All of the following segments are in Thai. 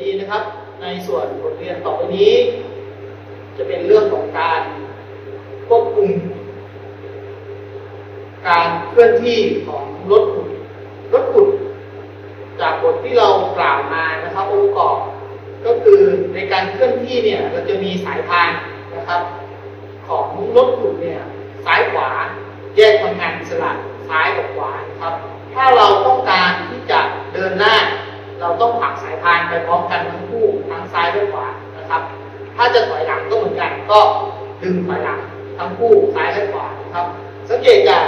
ดีนะครับ ในส่วนบทเรียนต่อไปนี้ จะเป็นเรื่องของการควบคุม การเคลื่อนที่ของรถขุดรถขุด จากบทที่เรากล่าวมานะครับองค์ประกอบก็คือในการเคลื่อนที่เนี่ยเราจะมีสายพานนะครับ ของรถขุดเนี่ยซ้ายขวาแยกทำงานอิสระซ้ายกับขวานะครับ ถ้าเราต้องการที่จะเดินหน้า เราต้องผลักสายพานไปพร้อมกันทั้งคู่ทั้งซ้ายและขวานะครับ ถ้าจะถอยหลังก็เหมือนกันก็ดึงถอยหลังทั้งคู่ซ้ายและขวานะครับ สังเกตจาก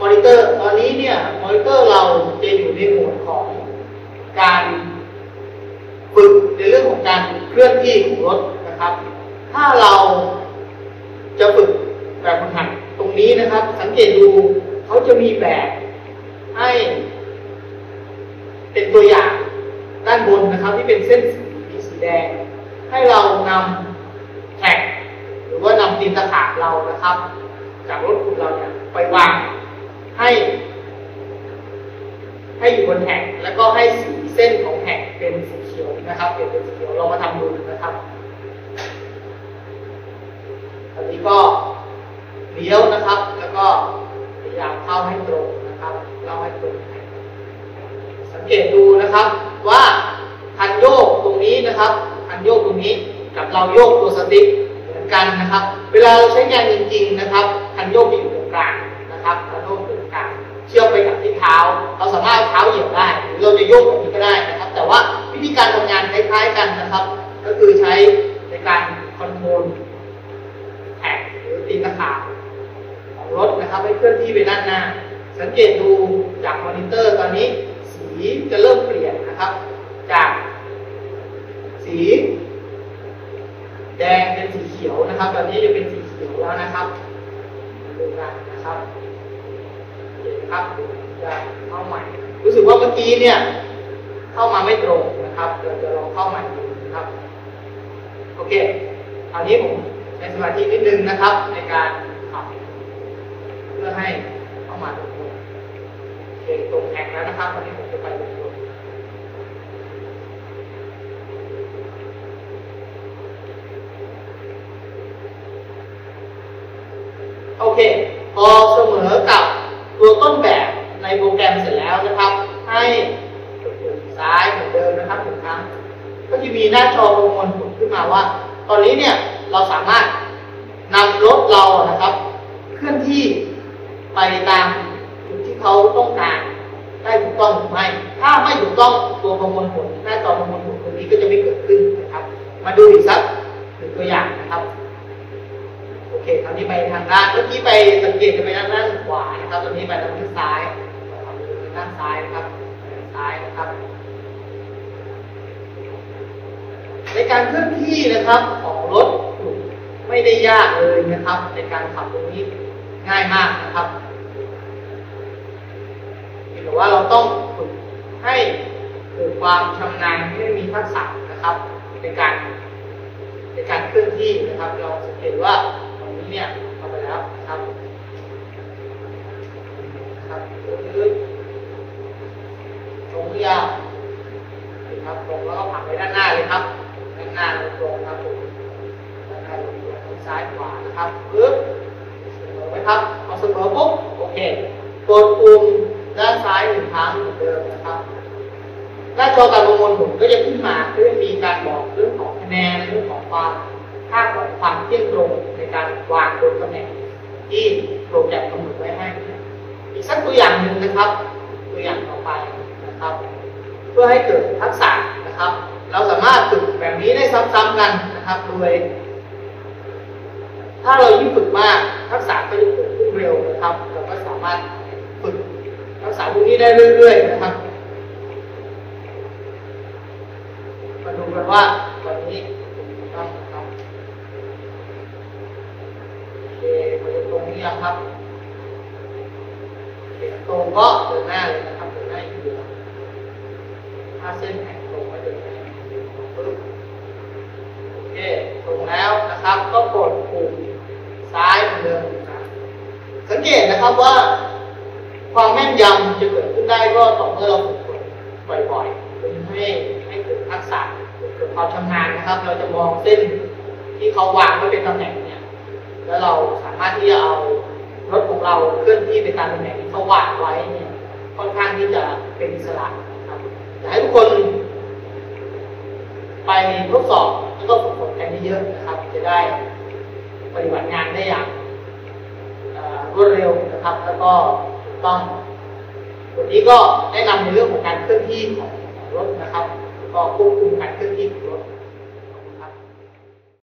มอนิเตอร์ตอนนี้เนี่ยมอนิเตอร์เราจะอยู่ในโหมดของการฝึกในเรื่องของการเคลื่อนที่ของรถนะครับ ถ้าเราจะฝึกแบบฝึกหัดตรงนี้นะครับ สังเกตดูเขาจะมีแบบให้ เป็นตัวอย่างด้านบนนะครับที่เป็นเส้นสีสีแดง ให้เรานำแท็กหรือว่านำตีนตะขาบเรานะครับ จากรถขุดเราเนี่ยไปวางให้ ให้อยู่บนแท็กแล้วก็ให้สีเส้นของแท็กเป็นสีเขียวนะครับเปลี่ยนเป็นสีเขียวเรามาทำดูนะครับอันนี้ก็เลี้ยวนะครับแล้วก็ นะครับ ว่าคันโยกตรงนี้นะครับคันโยกตรงนี้กับเราโยกตัวสติ๊กเหมือนกันนะครับ เวลาเราใช้งานจริง ๆนะครับคันโยกจะอยู่ตรงกลางนะครับคันโยกอยู่ตรงกลางเชื่อมไปกับที่เท้า เราสามารถเอาเท้าเหยียบได้ หรือเราจะโยกแบบนี้ก็ได้นะครับ แต่ว่าวิธีการทำงานคล้ายๆกันนะครับ ก็คือใช้ในการคอนโทรลแท็กหรือตีนตะขาบของรถนะครับ ให้เคลื่อนที่ไปด้านหน้า สังเกตดูจากมอนิเตอร์ตอนนี้ สีจะเริ่มเปลี่ยน นะครับ จาก สี แดงเป็นสีเขียวนะครับ ตอนนี้จะเป็นสีเขียวแล้วนะครับดูกันนะครับเห็นครับจะเข้าใหม่ รู้สึกว่าเมื่อกี้เนี่ย เข้ามาไม่ตรงนะครับเดี๋ยวจะลองเข้าใหม่ดูนะครับ โอเคคราวนี้ผมใช้สมาธินิดนึงนะครับ ในการขับเพื่อให้เข้ามาตรงตรงแท็กแล้วนะครับตอนนี้ผมจะไปตรงนู้นโอ เค พอเสมอกับตัวต้นแบบในโปรแกรมเสร็จแล้วนะครับ ให้ซ้ายเหมือนเดิมนะครับหนึ่งครั้ง ก็จะมีหน้าจอประมวลผลขึ้นมาว่า ตอนนี้เนี่ยเราสามารถนำรถเรานะครับ เคลื่อนที่ไปตามจุดที่เขาต้องการได้ถูกต้องหรือไม่ ถ้าไม่ถูกต้องตัวประมวลผลหน้าจอประมวลผลตัวนี้ก็จะไม่เกิดขึ้นนะครับ มาดูอีกสักหนึ่งตัวอย่างนะครับ โอเคคราว นี้ไปทางด้านเมื่อกี้ไปสังเกตจะไปด้านด้านขวานะครับตอนนี้ไปทางด้านซ้ายด้านซ้ายนะครับซ้ายนะครับ ในการเคลื่อนที่นะครับของรถไม่ได้ยากเลยนะครับ ในการขับตรงนี้ง่ายมากนะครับเพียงแต่ว่าเราต้องฝึกให้เกิดความชำนาญให้มีทักษะนะครับ ในการในการเคลื่อนที่นะครับ เราสังเกตว่าตรงนี้เนี่ยเข้าไปแล้วนะครับนะครับลึกๆตรงยาวนะครับตรงแล้วก็ผลักไปด้านหน้าเลยครับด้านหน้าตรงครับผมด้านหน้าตรง ซ้ายขวานะครับปึ๊บเสมอไหมครับพอเสมอปุ๊บโอเคกดปุ่มด้านซ้ายหนึ่งครั้งเหมือนเดิมนะครับ หน้าจอการประมวลผลก็จะขึ้นมาก็จะมีการบอกเรื่องของคะแนนเรื่องของความค่าของความเที่ยงตรงในการวางบนตำแหน่งที่โปรแกรมกำหนดไว้ให้ อีกสักตัวอย่างหนึ่งนะครับ ตัวอย่างต่อไปนะครับ เพื่อให้เกิดทักษะนะครับ เราสามารถฝึกแบบนี้ได้ซ้ำๆกันนะครับโดย ถ้าเรายิ่งฝึกมากทักษะก็จะเกิดขึ้นเร็วนะครับเราก็สามารถฝึกทักษะพวกนี้ได้เรื่อย ๆ นะครับมาดูกันว่าวันนี้ต้องครับโอเคมาดูตรงนี้ยังครับตรงก็เดินหน้าเลยนะครับเดินหน้าอยู่แล้วถ้าเส้นแข็งตรงก็เดินหน้าปึ๊บโอเคตรงแล้วนะครับก็กดปุ่ม ซ้ายเหมือนเดิมสังเกตนะครับว่า ความแม่นยำจะเกิดขึ้นได้ก็ต่อเมื่อเราฝึกฝนบ่อยๆให้ให้เกิดทักษะเกิดความชำนาญนะครับ เราจะมองเส้นที่เขาวางไว้เป็นตำแหน่งเนี่ย แล้วเราสามารถที่จะเอารถของเราเคลื่อนที่ไปตามตำแหน่งที่เขาวางไว้เนี่ยค่อนข้างที่จะเป็นอิสระนะครับอยากให้ทุกคน ไปทดสอบแล้วก็ฝึกฝนกันเยอะๆนะครับ จะได้ ปฏิบัติงานได้อย่างรวดเร็วนะครับ แล้วก็ถูกต้องวันนี้ก็แนะนำในเรื่องของการเคลื่อนที่ของรถนะครับ ก็ควบคุมการเคลื่อนที่ของรถ